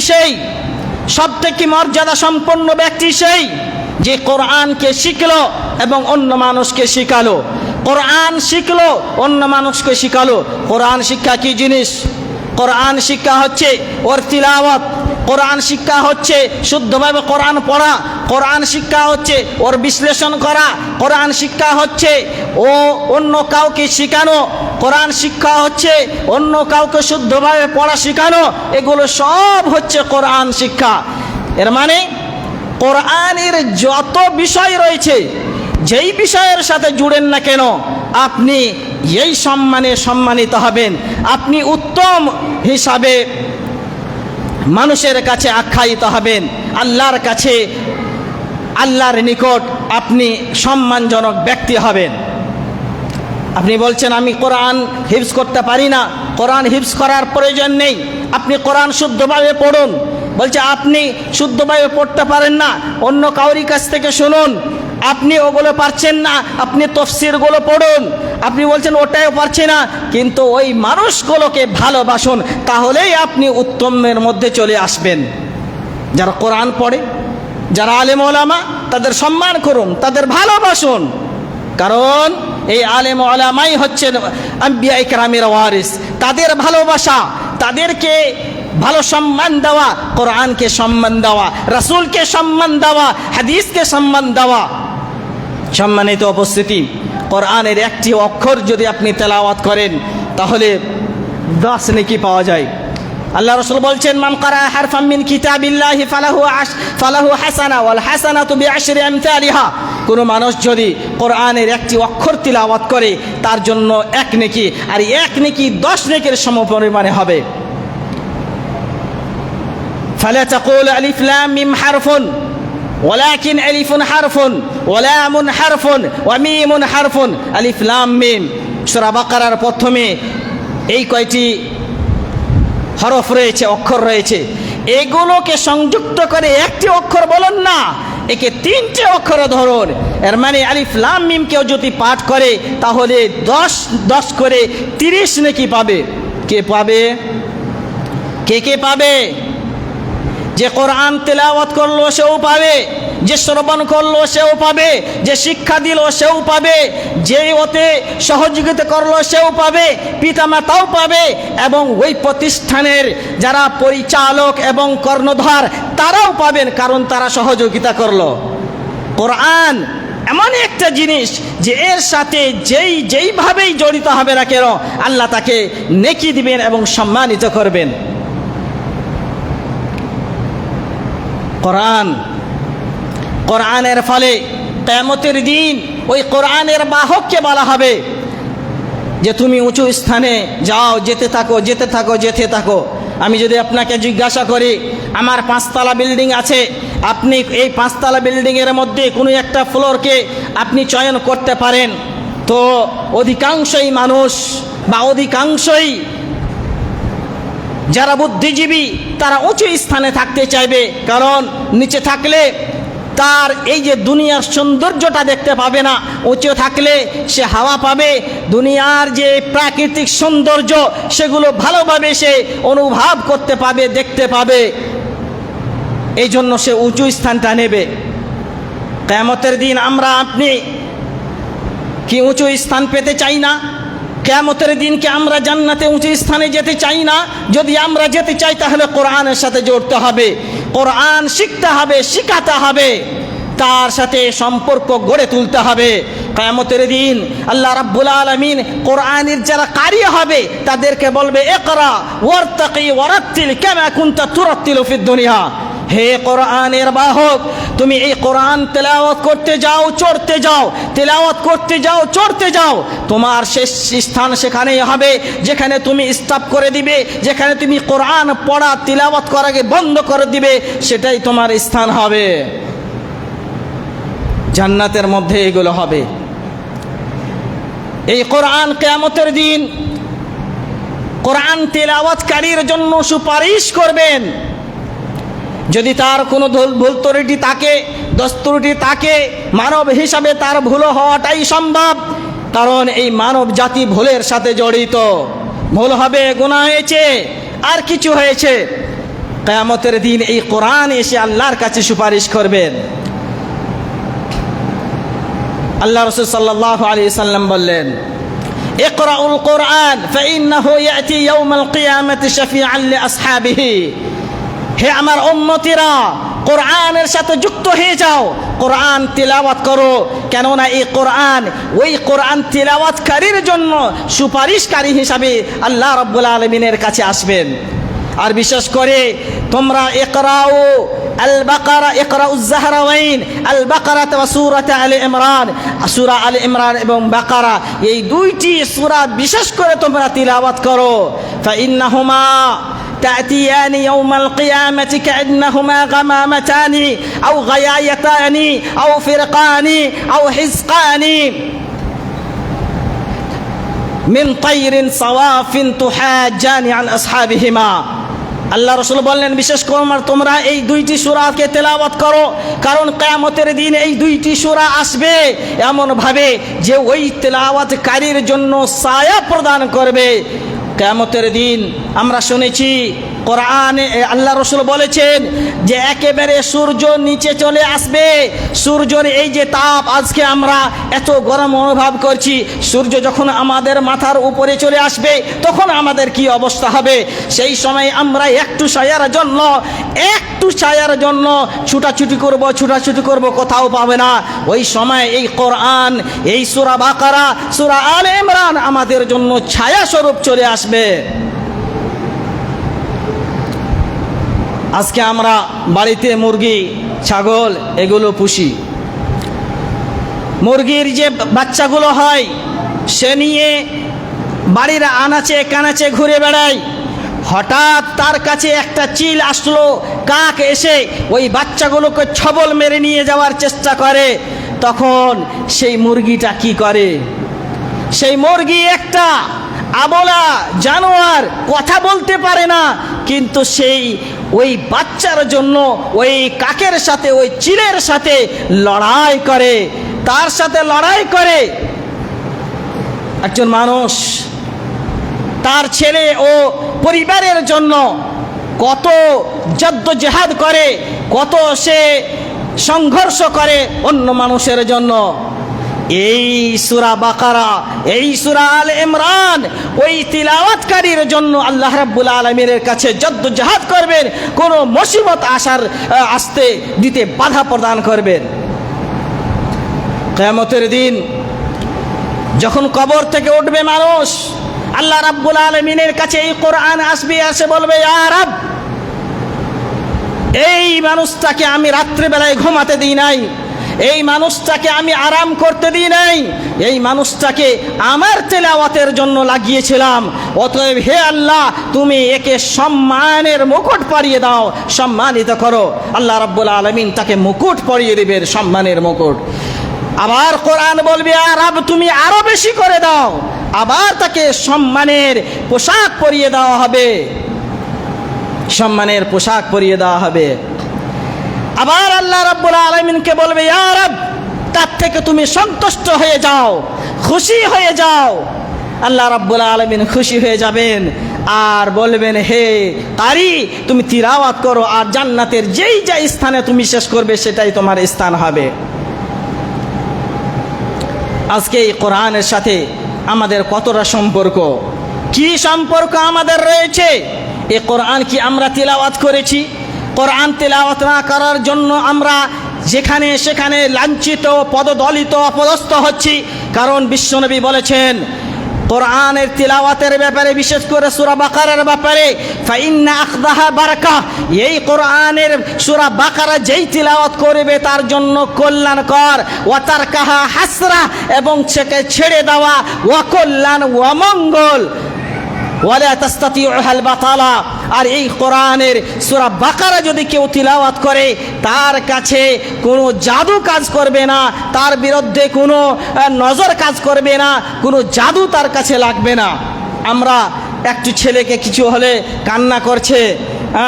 সেই সব থেকে মর্যাদা সম্পন্ন ব্যক্তি সেই, যে কোরআনকে শিখলো এবং অন্য মানুষকে শিখালো। কোরআন শিখলো, অন্য মানুষকে শিখালো। কোরআন শিক্ষা কি জিনিস? কোরআন শিক্ষা হচ্ছে ওর তিলাওয়াত কোরআন শিক্ষা হচ্ছে শুদ্ধভাবে কোরআন পড়া, কোরআন শিক্ষা হচ্ছে ওর বিশ্লেষণ করা, কোরআন শিক্ষা হচ্ছে ও অন্য কাউকে শেখানো, কোরআন শিক্ষা হচ্ছে অন্য কাউকে শুদ্ধভাবে পড়া শেখানো, এগুলো সব হচ্ছে কোরআন শিক্ষা। এর মানে কোরআনের যত বিষয় রয়েছে, যেই বিষয়ের সাথে জুড়েন না কেন, আপনি এই সম্মানে সম্মানিত হবেন, আপনি উত্তম হিসাবে মানুষের কাছে আখ্যায়িত হবেন। আল্লাহর কাছে, আল্লাহর নিকট আপনি সম্মানজনক ব্যক্তি হবেন। আপনি বলছেন, আমি কোরআন হিফজ করতে পারি না। কোরআন হিফজ করার প্রয়োজন নেই। আপনি কোরআন শুদ্ধভাবে পড়ুন। বলছে, আপনি শুদ্ধভাবে পড়তে পারেন না। অন্য কাউরি কাছ থেকে শুনুন। আপনি ওগুলো পারছেন না, আপনি তফসিরগুলো পড়ুন। আপনি বলছেন ওটাও পারছে না, কিন্তু ওই মানুষগুলোকে ভালোবাসুন, তাহলেই আপনি উত্তমের মধ্যে চলে আসবেন। যারা কোরআন পড়ে, যারা আলেম ওলামা, তাদের সম্মান করুন, তাদের ভালোবাসুন। কারণ এই আলেম ওলামাই হচ্ছেন আম্বিয়া ইকরামের ওয়ারিস। তাদের ভালোবাসা, তাদেরকে ভালো সম্মান দেওয়া, কোরআনকে সম্মান দেওয়া, রাসূলকে সম্মান দেওয়া, হাদিসকে সম্মান দেওয়া। সম্মানিত উপস্থিতি, কোরআনের একটি অক্ষর যদি আপনি তেলাওয়াত করেন, তাহলে দশ নেকি পাওয়া যায়। আল্লাহ রসুল বলছেন, মান করা কিতাবিল্লাহি ফালাহু আশ, ফালাহু হাসানা ওয়াল হাসানা তু বিআশরি আলিহা কোনো মানুষ যদি কোরআনের একটি অক্ষর তিলাওয়াত করে, তার জন্য এক নেকি, আর এক নেকি দশ নেকের সম পরিমাণে হবে। ফালে চাকুল আলিফলাম মিম হারফুন। ওয়ালাকিন আলিফুন হারফুন, ওয়ালামুন হারফুন ওয়ামিমুন হারফুন, আলিফ লাম মিম। সুরা বাকারার প্রথমে এই কয়টি হরফ রয়েছে, অক্ষর রয়েছে। এগুলোকে সংযুক্ত করে একটি অক্ষর বলুন না, একে তিনটে অক্ষর ধরুন। এর মানে আলিফ লাম মিম কেউ যদি পাঠ করে, তাহলে দশ দশ করে তিরিশ নাকি পাবে। কে পাবে? কে কে পাবে? যে কোরআন তেলাওয়াত করল সেও পাবে, যে শ্রবণ করল সেও পাবে, যে শিক্ষা দিল সেও পাবে, যে ওতে সহযোগিতা করল সেও পাবে, পিতামাতাও পাবে এবং ওই প্রতিষ্ঠানের যারা পরিচালক এবং কর্ণধার তারাও পাবেন কারণ তারা সহযোগিতা করল। কোরআন এমন একটা জিনিস যে এর সাথে যেই যেইভাবেই জড়িত হবে না কেন, আল্লাহ তাকে নেকি দিবেন এবং সম্মানিত করবেন। কোরআন। কোরআনের ফলে কেমতের দিন ওই কোরআনের বাহককে বলা হবে যে তুমি উঁচু স্থানে যাও, যেতে থাকো যেতে থাকো যেতে থাকো। আমি যদি আপনাকে জিজ্ঞাসা করি, আমার পাঁচতলা বিল্ডিং আছে, আপনি এই পাঁচতলা বিল্ডিংয়ের মধ্যে কোনো একটা ফ্লোরকে আপনি চয়ন করতে পারেন। তো অধিকাংশই মানুষ বা অধিকাংশই যারা বুদ্ধিজীবী, তারা উঁচু স্থানে থাকতে চাইবে। কারণ নিচে থাকলে তার এই যে দুনিয়ার সৌন্দর্যটা দেখতে পাবে না, উঁচু থাকলে সে হাওয়া পাবে। দুনিয়ার যে প্রাকৃতিক সৌন্দর্য, সেগুলো ভালোভাবে সে অনুভব করতে পাবে, দেখতে পাবে। এই জন্য সে উঁচু স্থানটা নেবে। কেমতের দিন আমরা আপনি কি উঁচু স্থান পেতে চাই না? কেমতের দিনকে আমরা জান্নাতে উঁচু স্থানে যেতে চাই না? যদি আমরা যেতে চাই, তাহলে কোরআনের সাথে জড়তে হবে। কোরআন শিখতে হবে, শিখাতে হবে। তার সাথে সম্পর্ক গড়ে তুলতে হবে। কায়ামতের দিন আল্লাহ রাব্বুল আলমিন কোরআনের যারা কারি হবে, তাদেরকে বলবে একরা ওয়ার্তাকি ওয়ারাত্তিল কেমা কুন্তা তুরাত্তিল ফিদ দুনিয়া। হে কোরআনের বাহক, তুমি এই কোরআন তেলাওয়াত করতে যাও, চড়তে যাও, তেলাওয়াত করতে যাও, চড়তে যাও। তোমার শেষ স্থান সেখানেই হবে, যেখানে তুমি স্টাপ করে দিবে, যেখানে তুমি কোরআন পড়া, তেলাওয়াত করাকে বন্ধ করে দিবে, সেটাই তোমার স্থান হবে। জান্নাতের মধ্যে এগুলো হবে। এই কোরআন কেয়ামতের দিন কোরআন তেলাওয়াতকারীর জন্য সুপারিশ করবেন। যদি তার কোনো ভুল- ভুল ত্রুটি থাকে দোষ ত্রুটি থাকে মানব হিসাবে তার ভুল হওয়াটাই সম্ভব কারণ এই মানব জাতি ভুলের সাথে জড়িত ভুল হবে গুণা হয়েছে আর কিছু হয়েছে কেয়ামতের দিন এই কোরআন এসে আল্লাহর কাছে সুপারিশ করবেন আল্লাহ রসুল সাল্লাহ আলী সাল্লাম বললেন اقرأوا القرآن فإنه يأتي يوم القيامة شفيعا لأصحابه হে আমার উম্মতিরা, কোরআনের সাথে যুক্ত হয়ে যাও। কোরআন তিলাওয়াত করো। কেননা এই কোরআন, ওই কোরআন তিলাওয়াতকারীর জন্য সুপারিশকারী হিসাবে আল্লাহ রব্বুল আলমিনের কাছে আসবেন। আর বিশেষ করে তোমরা একরাও আল বাকারা একরা উজ্জাহরাওয়াইন আল বাকারা ওয়া সূরাত আলে ইমরান সূরা আলে ইমরান এবং বাকারা, এই দুইটি সূরা বিশেষ করে তোমরা তিলাওয়াত করো। ফা ইন্নাহুমা تأتيان يوم القيامة كأنهما غمامتان أو غيايتان أو فرقان أو حزقان من طير صواف تحاجان عن أصحابهما আল্লাহ রসুল বললেন বিশেষ করে তোমরা এই দুইটি সুরাকে তেলাওয়াত করো কারণ কেয়ামতের দিন এই দুইটি সুরা আসবে এমনভাবে যে ওই তেলাওয়াতকারীর জন্য ছায়া প্রদান করবে কেয়ামতের দিন আমরা শুনেছি কোরআনে আল্লাহ রসুল বলেছেন যে একেবারে সূর্য নিচে চলে আসবে। সূর্যের এই যে তাপ, আজকে আমরা এত গরম অনুভব করছি। সূর্য যখন আমাদের মাথার উপরে চলে আসবে, তখন আমাদের কি অবস্থা হবে? সেই সময় আমরা একটু ছায়ার জন্য, একটু ছায়ার জন্য ছুটাছুটি করব ছুটাছুটি করব, কোথাও পাবে না। ওই সময় এই কোরআন, এই সুরা বাকারা, সুরা আল ইমরান আমাদের জন্য ছায়া স্বরূপ চলে আসবে। আজকে আমরা বাড়িতে মুরগি, ছাগল এগুলো পুষি। মুরগির যে বাচ্চাগুলো হয়, সে নিয়ে বাড়ির আনাচে কানাচে ঘুরে বেড়ায়। হঠাৎ তার কাছে একটা চিল আসলো, কাক এসে ওই বাচ্চাগুলোকে ছবল মেরে নিয়ে যাওয়ার চেষ্টা করে। তখন সেই মুরগিটা কি করে? সেই মুরগি একটা আবলা জানোয়ার, কথা বলতে পারে না, কিন্তু সেই ওই বাচ্চার জন্য, ওই কাকের সাথে, ওই চিলের সাথে লড়াই করে। তার সাথে লড়াই করে। একজন মানুষ, তার ছেলে ও পরিবারের জন্য কত জদ্দজেহাদ করে, কত সে সংঘর্ষ করে অন্য মানুষের জন্য। এই সুরা বাকারা, এই সুরা আল ইমরান, ওই তিলাওয়াতকারীর জন্য আল্লাহ রাব্বুল আলমীর কাছে জদ্দজাহাদ করবেন, কোনো মুসিবত আসার আসতে দিতে বাধা প্রদান করবেন। কেয়ামতের দিন যখন কবর থেকে উঠবে মানুষ, আল্লাহ রাব্বুল আলমিনের কাছে এই কোরআন আসবে আসে বলবে আরব এই মানুষটাকে আমি রাত্রেবেলায় ঘুমাতে দিই নাই। এই মানুষটাকে আমি আরাম করতে দিই নাই। এই মানুষটাকে আমার তেলাওয়াতের জন্য লাগিয়েছিলাম। অতএব হে আল্লাহ, তুমি একে সম্মানের মুকুট পরিয়ে দাও, সম্মানিত করো। আল্লাহ রাব্বুল আলমিন তাকে মুকুট পরিয়ে দেবেন, সম্মানের মুকুট। আবার কোরআন বলবে আর আব তুমি আরও বেশি করে দাও। আবার তাকে সম্মানের পোশাক পরিয়ে দেওয়া হবে। সম্মানের পোশাক পরিয়ে দেওয়া হবে। আবার আল্লাহ রাব্বুল আলমিনকে বলবে, ইয়া রব, তার থেকে তুমি সন্তুষ্ট হয়ে যাও, খুশি হয়ে যাও। আল্লাহ রাব্বুল আলমিন খুশি হয়ে যাবেন আর বলবেন, হে তারি, তুমি তিরাওয়াত করো আর জান্নাতের যেই যে স্থানে তুমি শেষ করবে সেটাই তোমার স্থান হবে। আজকে এই কোরআনের সাথে আমাদের কতটা সম্পর্ক? কি সম্পর্ক আমাদের রয়েছে? এ কোরআন কি আমরা তিলাওয়াত করেছি? কোরআন তিলাওয়াত না করার জন্য আমরা যেখানে সেখানে লাঞ্ছিত, পদদলিত, অপদস্থ হচ্ছি। কারণ বিশ্বনবী বলেছেন, কোরআনের তিলাওয়াতের ব্যাপারে, বিশেষ করে সুরা বাকারের ব্যাপারে বারাকা এই কোরআনের সুরা বাকারা যেই তিলাওয়াত করবে তার জন্য কল্যাণকর। ওয়াতার কাহা হাসরা এবং ছেড়ে দেওয়া ওয়াকল্যাণ ওয়ামঙ্গল আর এই কোরআনের সুরা বাকারা যদি কেউ তিলাওয়াত করে, তার কাছে কোনো জাদু কাজ করবে না, তার বিরুদ্ধে কোনো নজর কাজ করবে না, কোনো জাদু তার কাছে লাগবে না। আমরা একটু ছেলেকে কিছু হলে কান্না করছে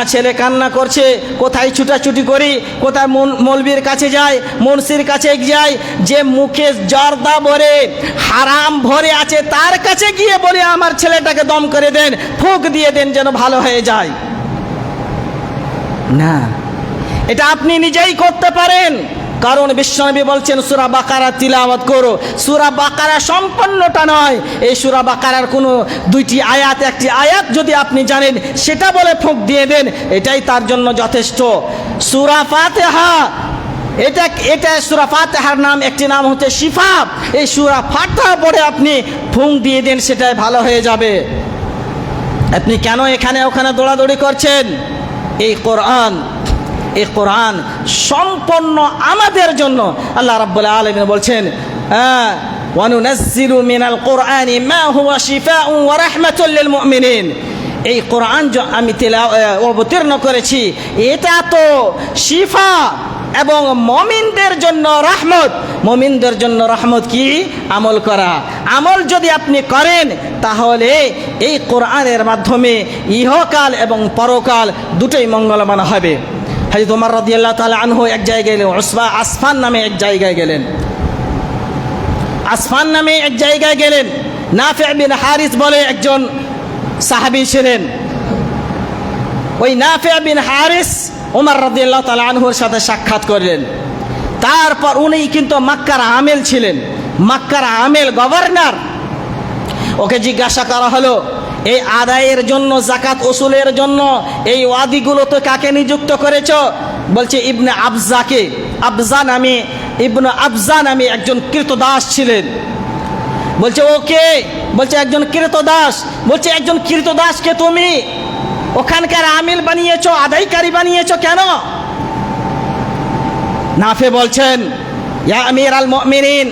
ছেলে কান্না করছে, কোথায় ছুটাছুটি করি, কোথায় মন- মৌলবীর কাছে যায় মুন্সির কাছে যাই, যে মুখে জর্দা ভরে, হারাম ভরে আছে, তার কাছে গিয়ে বলে, আমার ছেলেটাকে দম করে দেন, ফুক দিয়ে দেন যেন ভালো হয়ে যায়। না, এটা আপনি নিজেই করতে পারেন। কারণ বিশ্বনবী বলছেন, সুরা বাকারা তিলাওয়াত করো। সুরা বাকারা সম্পূর্ণটা নয়। এই সুরা বাকারার কোনো দুইটি আয়াত, একটি আয়াত যদি আপনি জানেন, সেটা বলে ফুঁক দিয়ে দেন, এটাই তার জন্য যথেষ্ট। সুরা ফাতেহা, এটা এটা সুরা ফাতেহার নাম, একটি নাম হচ্ছে শিফা। এই সুরা ফাতেহা পড়ে আপনি ফুঁক দিয়ে দেন, সেটাই ভালো হয়ে যাবে। আপনি কেন এখানে ওখানে দৌড়াদৌড়ি করছেন? এই কোরআন। এই কোরআন সম্পন্ন আমাদের জন্য আল্লাহ রাব্বুল আলামিন বলছেন হ্যাঁ কোরআনি মা হুয়া শিফাউন ওয়া রাহমাতুল লিল মুমিনিন। এই কোরআন আমি তেলা অবতীর্ণ করেছি, এটা তো শিফা এবং মমিনদের জন্য রহমত। মমিনদের জন্য রহমত কি? আমল করা। আমল যদি আপনি করেন, তাহলে এই কোরআনের মাধ্যমে ইহকাল এবং পরকাল দুটোই মঙ্গলমান হবে। হাজি তোমার রদি আল্লাহ তালা আনহু এক জায়গায় গেলেন ওসবা আসফান নামে এক জায়গায় গেলেন। আসফান নামে এক জায়গায় গেলেন। নাফে বিন হারিস বলে একজন সাহাবি ছিলেন। ওই নাফে বিন হারিস ওমার ওমর রদিয়াল্লাহ তালা আনহুর সাথে সাক্ষাৎ করলেন। তারপর উনি কিন্তু মাক্কার আমেল ছিলেন। মাক্কার আমেল গভর্নর। ওকে জিজ্ঞাসা করা হলো এই আদায়ের জন্য জাকাত ওসুলের জন্য এই ওয়াদিগুলো তো কাকে নিযুক্ত করেছ? বলছে ইবনে আবজাকে। আবজা নামে, ইবনে আবজা নামে একজন কৃতদাস ছিলেন। বলছে, ওকে? বলছে, একজন কৃতদাস বলছে, একজন কৃতদাসকে তুমি? ওখানকার আমিল বানিয়েছ, আদায়কারী বানিয়েছ কেন? নাফে বলছেন আমির আল মিনিন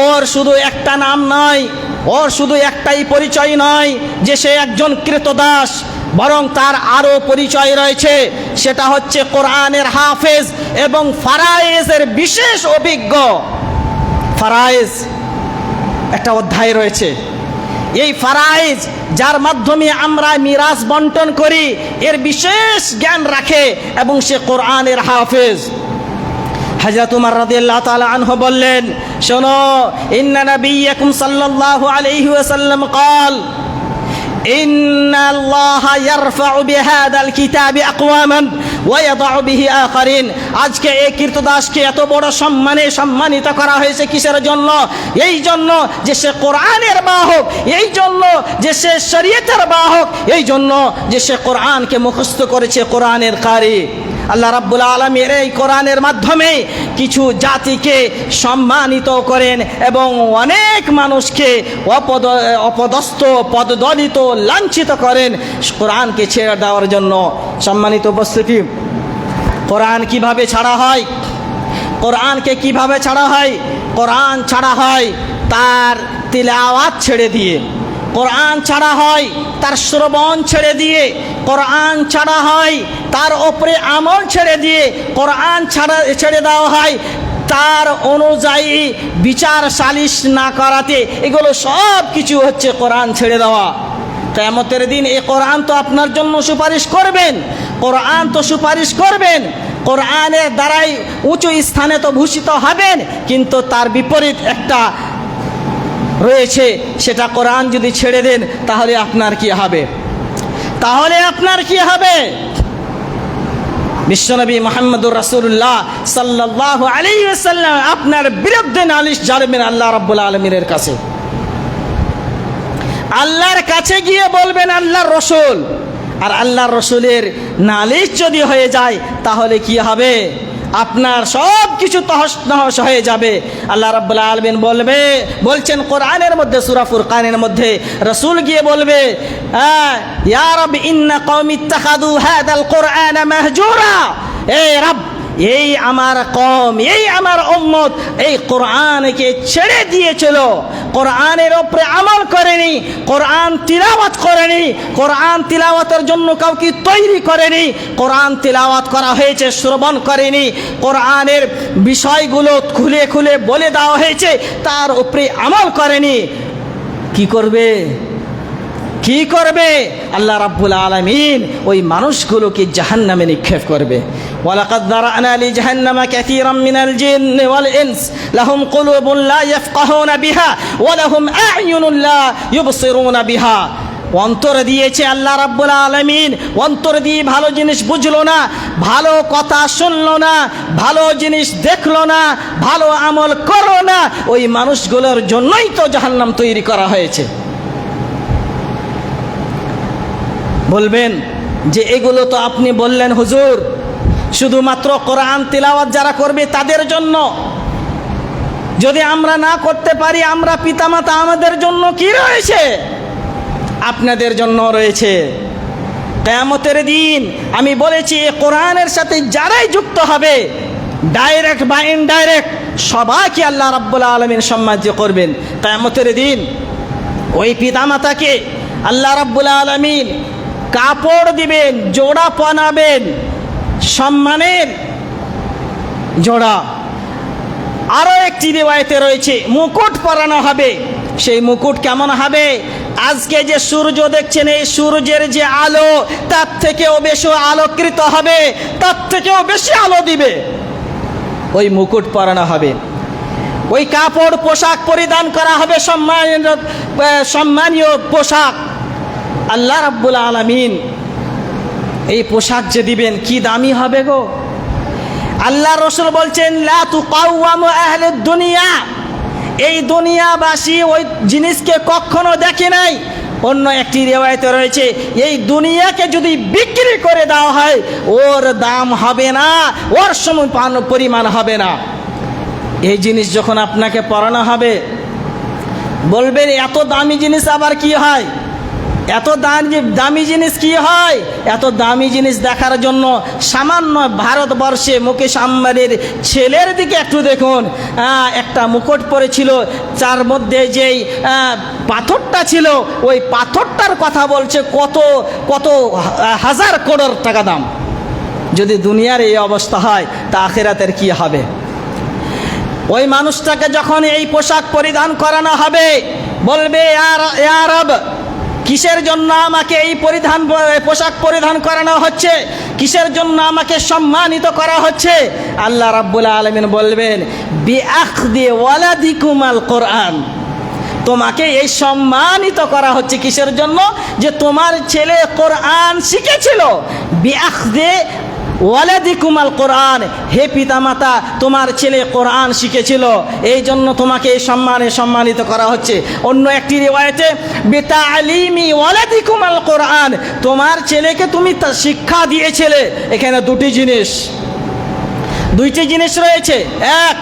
ওর শুধু একটা নাম নয় ওর শুধু একটাই পরিচয় নয় যে সে একজন কৃতদাস, বরং তার আরও পরিচয় রয়েছে। সেটা হচ্ছে কোরআনের হাফেজ এবং ফারায়েজের বিশেষ অভিজ্ঞ। ফারায়েজ একটা অধ্যায় রয়েছে। এই ফারাইজ যার মাধ্যমে আমরা মিরাজ বন্টন করি, এর বিশেষ জ্ঞান রাখে এবং সে কোরআনের হাফেজ। হজরত উমর রাদিয়াল্লাহু তাআলা আনহু বললেন শোনো ইন্না নবিয়্যাকুম সাল্লাল্লাহু আলাইহি ওয়াসাল্লাম قال إن الله يرفع بهذا الكتاب أقواما ويضع به آخرين আজকে এই কীর্তদাসকে এত বড় সম্মানে সম্মানিত করা হয়েছে কিসের জন্য এই জন্য যে সে কোরআনের বাহক এই জন্য যে সে শরীয়তের বাহক এই জন্য যে সে কোরআনকে মুখস্থ করেছে কোরআনের কারি আল্লাহ রাব্বুল আলমের এই কোরআনের মাধ্যমে কিছু জাতিকে সম্মানিত করেন এবং অনেক মানুষকে অপদ, অপদস্থ, পদদলিত, লাঞ্ছিত করেন। কোরআনকে ছেড়ে দেওয়ার জন্য সম্মানিত উপস্থিতি। কোরআন কীভাবে ছাড়া হয়? কোরআনকে কীভাবে ছাড়া হয়? কোরআন ছাড়া হয় তার তিলাওয়াত ছেড়ে দিয়ে। কোরআন ছাড়া হয়, তার শ্রবণ ছেড়ে দিয়ে, কোরআন ছাড়া হয়, তার ওপরে আমল ছেড়ে দিয়ে, কোরআন ছাড়া, ছেড়ে দেওয়া হয়, তার অনুযায়ী বিচার সালিশ না করাতে, এগুলো সব কিছু হচ্ছে কোরআন ছেড়ে দেওয়া। কেমতের দিন এ কোরআন তো আপনার জন্য সুপারিশ করবেন, কোরআন তো সুপারিশ করবেন, কোরআনের দ্বারাই উঁচু স্থানে তো ভূষিত হবেন, কিন্তু তার বিপরীত একটা রয়েছে, সেটা কোরআন যদি ছেড়ে দেন, তাহলে আপনার কি হবে? তাহলে আপনার কি হবে? বিশ্বনবী মোহাম্মদুর রাসুল্লাহ সাল্লাহ আলী সাল্লাম আপনার বিরুদ্ধে নালিশ জানবেন আল্লাহ রাব্বুল আলমীর কাছে। আল্লাহর কাছে গিয়ে বলবেন আল্লাহর রসুল। আর আল্লাহর রসুলের নালিশ যদি হয়ে যায়, তাহলে কি হবে? আপনার সব কিছু তহস নহস হয়ে যাবে। আল্লাহ রাব্বুল আলমিন বলবে, বলছেন কোরআনের মধ্যে, সুরা ফুরকানের মধ্যে, রসুল গিয়ে বলবে হ্যাঁ ইয়া রব, ইন্না কওমি ইত্তাখাদু হাদাল কোরআন মাহজুরা। এ রব, এই আমার কম এই আমার উম্মত, এই কোরআনকে ছেড়ে দিয়েছিল। কোরআনের ওপরে আমল করেনি, কোরআন তিলাওয়াত করেনি, কোরআন তিলাওয়াতের জন্য কাউকে তৈরি করেনি, কোরআন তিলাওয়াত করা হয়েছে, শ্রবণ করেনি, কোরআনের বিষয়গুলো খুলে খুলে বলে দেওয়া হয়েছে, তার উপরে আমল করেনি। কি করবে? কি করবে? আল্লাহ রাব্বুল আলামিন ওই মানুষগুলোকে জাহান্নামে নিক্ষেপ করবে। জাহান্নামা কাসীরাম মিনাল জিন্নি ওয়াল ইনস। লাহুম কুলুবুন লা ইয়াফকাহুনা বিহা ওয়া লাহুম আ'য়ুনুন লা ইউবসিরুনা বিহা। অন্তর দিয়েছে আল্লাহ রাব্বুল আলামিন। অন্তর দিয়ে ভালো জিনিস বুঝলো না, ভালো কথা শুনলো না, ভালো জিনিস দেখল না, ভালো আমল করল না। ওই মানুষগুলোর জন্যই তো জাহান্নাম তৈরি করা হয়েছে। বলবেন যে এগুলো তো আপনি বললেন, হুজুর শুধুমাত্র কোরআন তিলাওয়াত যারা করবে তাদের জন্য। যদি আমরা না করতে পারি, আমরা পিতামাতা আমাদের জন্য কি রয়েছে? আপনাদের জন্য রয়েছে। কেয়ামতের দিন, আমি বলেছি কোরআনের সাথে যারাই যুক্ত হবে ডাইরেক্ট বা ইনডাইরেক্ট সবাইকে আল্লাহ রাব্বুল আলমিন সম্মানিত করবেন। কেয়ামতের দিন, ওই পিতামাতাকে আল্লাহ রাব্বুল আলমিন কাপড় দিবেন, জোড়া পনাবেন সম্মানের জোড়া। আরও একটি রেওয়ায়তে রয়েছে, মুকুট পরানো হবে। সেই মুকুট কেমন হবে? আজকে যে সূর্য দেখছেন, এই সূর্যের যে আলো, তার থেকেও বেশি আলোকৃত হবে, তার থেকেও বেশি আলো দিবে। ওই মুকুট পরানো হবে। ওই কাপড়, পোশাক পরিধান করা হবে সম্মানীয় সম্মানীয় পোশাক। আল্লাহ রাব্বুল আলামিন এই পোশাক যে দিবেন, কি দামি হবে গো? আল্লাহ রসুল বলছেন দুনিয়া। এই দুনিয়াবাসী ওই জিনিসকে কখনো দেখে নাই। অন্য একটি রেওয়ায়তে রয়েছে, এই দুনিয়াকে যদি বিক্রি করে দেওয়া হয়, ওর দাম হবে না, ওর সময় পরিমাণ হবে না। এই জিনিস যখন আপনাকে পড়ানো হবে, বলবেন, এত দামি জিনিস আবার কি হয়? এত দামি দামি জিনিস কি হয়? এত দামি জিনিস দেখার জন্য সামান্য ভারতবর্ষে মুকেশ আম্বানির ছেলের দিকে একটু দেখুন। একটা মুকুট পরেছিল, যার মধ্যে যেই পাথরটা ছিল, ওই পাথরটার কথা বলছে কত কত হাজার করোড় টাকা দাম। যদি দুনিয়ার এই অবস্থা হয়, তা আখেরাতের কি হবে? ওই মানুষটাকে যখন এই পোশাক পরিধান করানো হবে, বলবে "ইয়ার- ইয়া রব কিসের জন্য আমাকে এই পরিধান, পোশাক পরিধান করানো হচ্ছে? কিসের জন্য আমাকে সম্মানিত করা হচ্ছে? আল্লাহ রাব্বুল আলমিন বলবেন কোরআন তোমাকে এই সম্মানিত করা হচ্ছে কিসের জন্য? যে তোমার ছেলে কোরআন শিখেছিল। বিআখদে ওয়ালাদিকুমাল কোরআন। হে পিতামাতা, তোমার ছেলে কোরআন শিখেছিল। এই জন্য তোমাকে এই সম্মানে সম্মানিত করা হচ্ছে। অন্য একটি রেওয়ায়তে বেতা আলিমি ওয়ালাদিকুমাল কোরআন। তোমার ছেলেকে তুমি তা শিক্ষা দিয়েছিলে। এখানে দুটি জিনিস। দুইটি জিনিস রয়েছে। এক,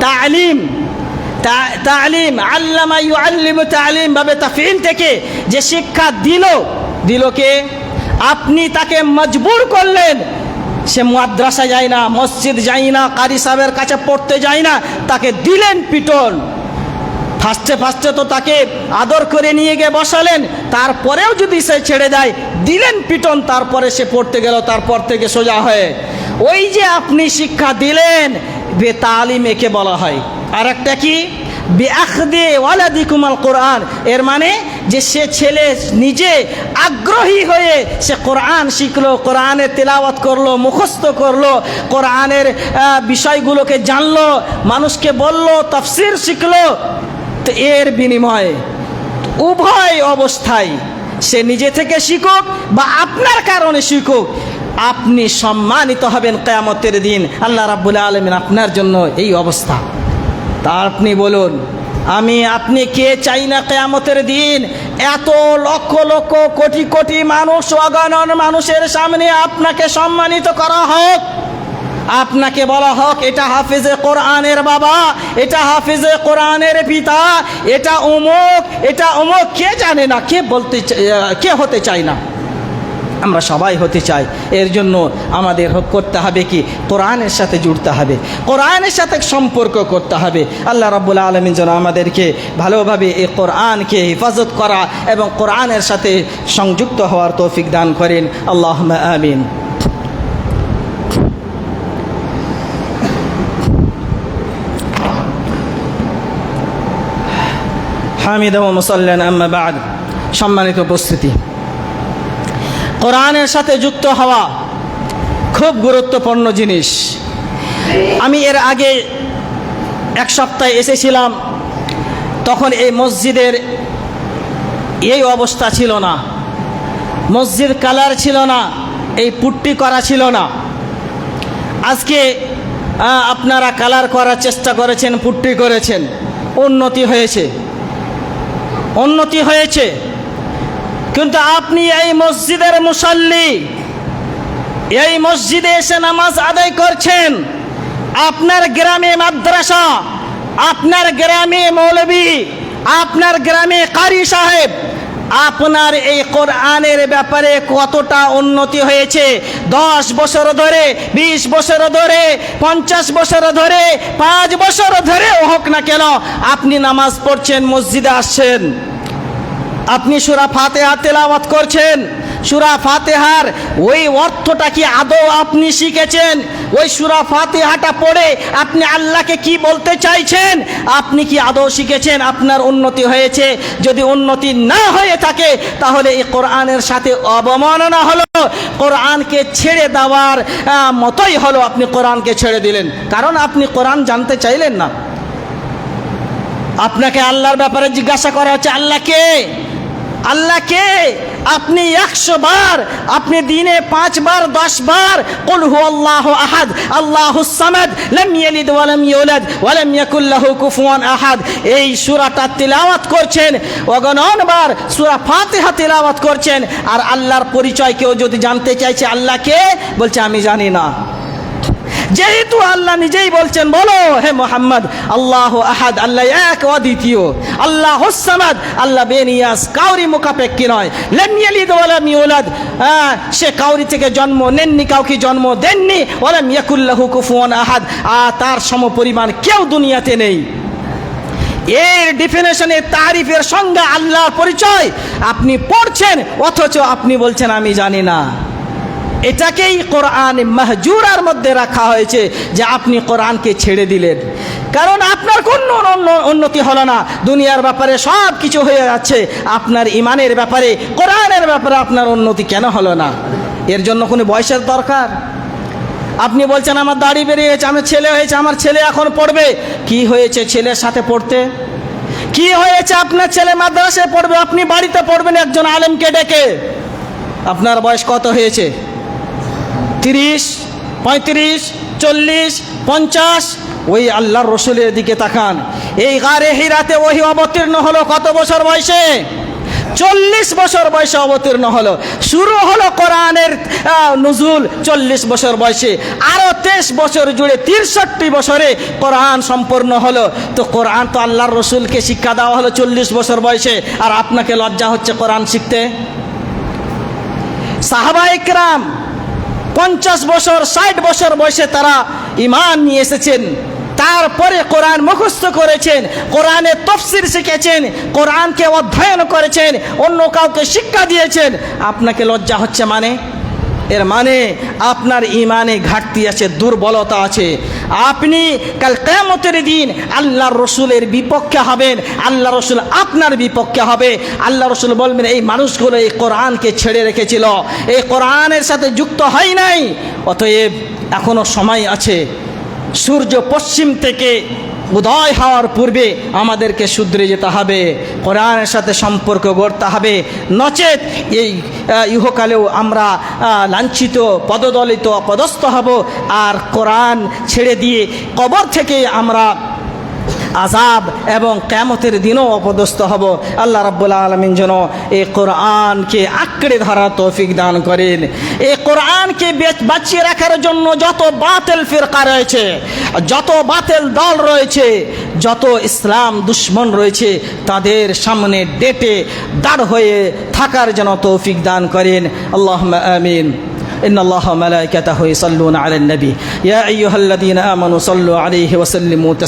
তালিম। তালিম, আল্লামা ইউআল্লিমু তালিম ভাবে তাফিল থেকে যে শিক্ষা দিল দিল কে? আপনি তাকে মজবুর করলেন। সে মাদ্রাসা যায় না, মসজিদ যায় না, কারি সাহেবের কাছে পড়তে যায় না, তাকে দিলেন পিটন। ফার্স্টে ফার্স্টে তো তাকে আদর করে নিয়ে গিয়ে বসালেন, তারপরেও যদি সে ছেড়ে দেয়, দিলেন পিটন, তারপরে সে পড়তে গেল, তারপর থেকে সোজা হয়ে। ওই যে আপনি শিক্ষা দিলেন বেতালিম একে বলা হয়। আর একটা কি? বেআখদে ওয়ালাদিকুমাল কোরআন। এর মানে যে সে ছেলে নিজে আগ্রহী হয়ে সে কোরআন শিখলো কোরআনের তেলাওয়াত করল, মুখস্থ করল, কোরআনের বিষয়গুলোকে জানলো, মানুষকে বলল, তফসির শিখলো, তো এর বিনিময়ে উভয় অবস্থায় সে নিজে থেকে শিখুক বা আপনার কারণে শিখুক, আপনি সম্মানিত হবেন কেয়ামতের দিন। আল্লাহ রাব্বুল আলমিন আপনার জন্য এই অবস্থা। তা আপনি বলুন, আমি, আপনি কে চাই না কেয়ামতের দিন? এত লক্ষ লক্ষ কোটি কোটি মানুষ, অগণন মানুষের সামনে আপনাকে সম্মানিত করা হোক। আপনাকে বলা হোক, এটা হাফিজে কোরআনের বাবা, এটা হাফিজে কোরআনের পিতা, এটা অমুক এটা অমুক কে জানে না, কে বলতে কে হতে চায় না? আমরা সবাই হতে চাই। এর জন্য আমাদের করতে হবে কি? কোরআনের সাথে জুড়তে হবে। কোরআনের সাথে সম্পর্ক করতে হবে। আল্লাহ রব্বুল আলমিন যেন আমাদেরকে ভালোভাবে এই কোরআনকে হেফাজত করা এবং কোরআনের সাথে সংযুক্ত হওয়ার তৌফিক দান করেন। আল্লাহ আমিন। হামিদ ও মুসল্লান, আম্মা বাদ। সম্মানিত উপস্থিতি। কোরআনের সাথে যুক্ত হওয়া খুব গুরুত্বপূর্ণ জিনিস। আমি এর আগে এক সপ্তাহে এসেছিলাম, তখন এই মসজিদের এই অবস্থা ছিল না। মসজিদ কালার ছিল না, এই পুট্টি করা ছিল না। আজকে আপনারা কালার করার চেষ্টা করেছেন, পুট্টি করেছেন। উন্নতি হয়েছে। উন্নতি হয়েছে। কিন্তু আপনি এই মসজিদের মুসল্লি, এই মসজিদে এসে নামাজ আদায় করছেন, আপনার গ্রামে মাদ্রাসা, আপনার গ্রামে মৌলবী, আপনার গ্রামে কারি সাহেব, আপনার এই কোরআনের ব্যাপারে কতটা উন্নতি হয়েছে? দশ বছর ধরে, বিশ বছর ধরে, পঞ্চাশ বছর ধরে, পাঁচ বছর ধরে হোক না কেন, আপনি নামাজ পড়ছেন, মসজিদে আসছেন। আপনি সুরা ফাতেহা তেলাওয়াত করছেন। সুরা ফাতেহার ওই অর্থটা কি আদৌ আপনি শিখেছেন? ওই সুরা ফাতেহাটা পড়ে আপনি আল্লাহকে কি বলতে চাইছেন? আপনি কি আদৌ শিখেছেন? আপনার উন্নতি হয়েছে। যদি উন্নতি না হয়ে থাকে, তাহলে এই কোরআনের সাথে অবমাননা হলো। কোরআনকে ছেড়ে দেওয়ার মতোই হলো আপনি কোরআনকে ছেড়ে দিলেন। কারণ আপনি কোরআন জানতে চাইলেন না। আপনাকে আল্লাহর ব্যাপারে জিজ্ঞাসা করা হচ্ছে আল্লাহকে আল্লাহকে আপনি একশো বার, আপনি দিনে পাঁচবার দশ বার, কুল হু আল্লাহ আহাদ, আল্লাহ সামাদ, লাম ইয়ালিদ ওয়া লাম ইউলাদ, ওয়া লাম কুফুয়ান আহাদ। এই সূরাটা তিলাওয়াত করছেন অগণনবার সূরা ফাতিহা তিলাওয়াত করছেন, আর আল্লাহর পরিচয় কেউ যদি জানতে চাইছে আল্লাহকে, বলছে, আমি জানি না। যেহেতু আল্লাহ নিজেই বলছেন বলো হে মোহাম্মদ আল্লাহ আহাদ আল্লাহ এক অদ্বিতীয় আল্লাহ হোসামাদ আল্লাহ বেনিয়াস কাউরি মুখাপেক্ষি নয়। লেমিয়ালিদ ওয়ালাম ইউলাদ হ্যাঁ, সে কাউরি থেকে জন্ম নেননি কাউকে জন্ম দেননি ওয়ালাম ইয়াকুল্লাহু কুফুয়ান আহাদ আর তার সমপরিমাণ কেউ দুনিয়াতে নেই। এর ডিফিনেশনের তারিফের সঙ্গে আল্লাহর পরিচয় আপনি পড়ছেন অথচ আপনি বলছেন আমি জানি না। এটাকেই কোরআন মাহজুরার মধ্যে রাখা হয়েছে যে আপনি কোরআনকে ছেড়ে দিলেন। কারণ আপনার কোনো উন্নতি হলো না। দুনিয়ার ব্যাপারে সব কিছু হয়ে যাচ্ছে। আপনার ইমানের ব্যাপারে, কোরআনের ব্যাপারে আপনার উন্নতি কেন হলো না? এর জন্য কোনো বয়সের দরকার? আপনি বলছেন, আমার দাড়ি বেরিয়েছে আমার ছেলে হয়েছে, আমার ছেলে এখন পড়বে। কি হয়েছে ছেলের সাথে পড়তে? কি হয়েছে আপনার ছেলে মাদ্রাসায় পড়বে? আপনি বাড়িতে পড়বেন, একজন আলেমকে ডেকে। আপনার বয়স কত হয়েছে? তিরিশ, পঁয়ত্রিশ, চল্লিশ, পঞ্চাশ। ওই আল্লাহর রসুলের দিকে তাকান। এই গারে হিরাতে ওই অবতীর্ণ হলো কত বছর বয়সে? চল্লিশ বছর বয়সে অবতীর্ণ হলো। শুরু হলো কোরআনের নজুল চল্লিশ বছর বয়সে। আরও তেইশ বছর জুড়ে তিরষট্টি বছরে কোরআন সম্পূর্ণ হলো। তো কোরআন তো আল্লাহর রসুলকে শিক্ষা দেওয়া হলো চল্লিশ বছর বয়সে। আর আপনাকে লজ্জা হচ্ছে কোরআন শিখতে? সাহাবা ইকরাম পঞ্চাশ বছর, ষাট বছর বয়সে তারা ইমান নিয়ে এসেছেন। তারপরে কোরআন মুখস্থ করেছেন, কোরআনে তফসির শিখেছেন, কোরআনকে অধ্যয়ন করেছেন, অন্য কাউকে শিক্ষা দিয়েছেন। আপনাকে লজ্জা হচ্ছে মানে? এর মানে আপনার ইমানে ঘাটতি আছে, দুর্বলতা আছে। আপনি কাল কেমতের দিন আল্লাহ রসুলের বিপক্ষে হবেন আল্লাহ রসুল আপনার বিপক্ষে হবে। আল্লাহ রসুল বলবেন, এই মানুষগুলো এই কোরআনকে ছেড়ে রেখেছিল। এই কোরআনের সাথে যুক্ত হয় নাই। অতএব এখনও সময় আছে। সূর্য পশ্চিম থেকে উদয় হওয়ার পূর্বে আমাদেরকে শুধরে যেতে হবে, কোরআনের সাথে সম্পর্ক গড়তে হবে। নচেত এই ইহকালেও আমরা লাঞ্ছিত, পদদলিত, পদস্থ হব। আর কোরআন ছেড়ে দিয়ে কবর থেকে আমরা আজাব এবং কেমতের দিনও অপদস্থ হব আল্লাহ রাব্বুল আলমিন যেন এই কোরআনকে আঁকড়ে ধরার তৌফিক দান করেন এই কোরআনকে বেচ- বাঁচিয়ে রাখার জন্য যত বাতিল ফিরকা রয়েছে যত বাতিল দল রয়েছে যত ইসলাম দুশ্মন রয়েছে তাদের সামনে ডেটে দাঁড় হয়ে থাকার যেন তৌফিক দান করেন আল্লাহ আমিন إن الله وملائكته يصلون على النبي يا أيها الذين آمنوا صلوا عليه وسلموا تسليما